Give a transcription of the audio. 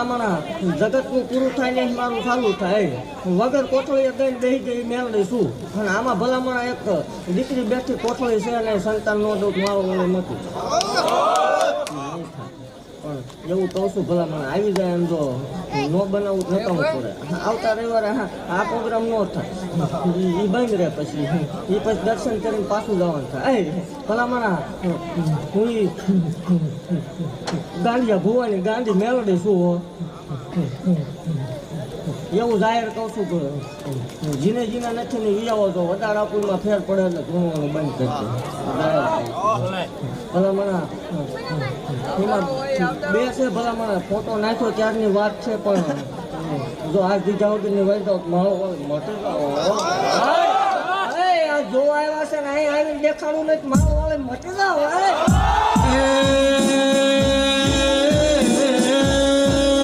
ભલામણા જગતનું પૂરું થાય ને મારું ચાલુ થાય વગર કોથળીએ દઈ દઈ દઈ મેળવી શું અને આમાં ભલામણા એક દીકરી બેઠી કોથળી છે અને સંતાન નો દુઃખ મારો નથી. પણ એવું કહું છું મને આવી જાય એમ જો ન બનાવવું તો નકામું પડે આવતા રવિવારે, હા, આ પ્રોગ્રામ ન થાય. એ બંધ રહે પછી. એ પછી દર્શન કરીને પાછું જવાનું થાય. એ ભલામણ હું ગાંધીયા ભુવાની ગાંધી મેળવી શું હો? એવું જાહેર કહું છું કે જીને જીને નથી ને વિયાવો તો વધારે વડારાપુરમાં ફેર પડે એટલે ઘણું બંધ કરી દે. ભલામણા બે છે ભલામણા. ફોટો નાખ્યો ત્યારની વાત છે, પણ જો આજ દીધા વગરની વહી જાવ છે ને અહીં દેખાડું નથી મારો વાળે મટી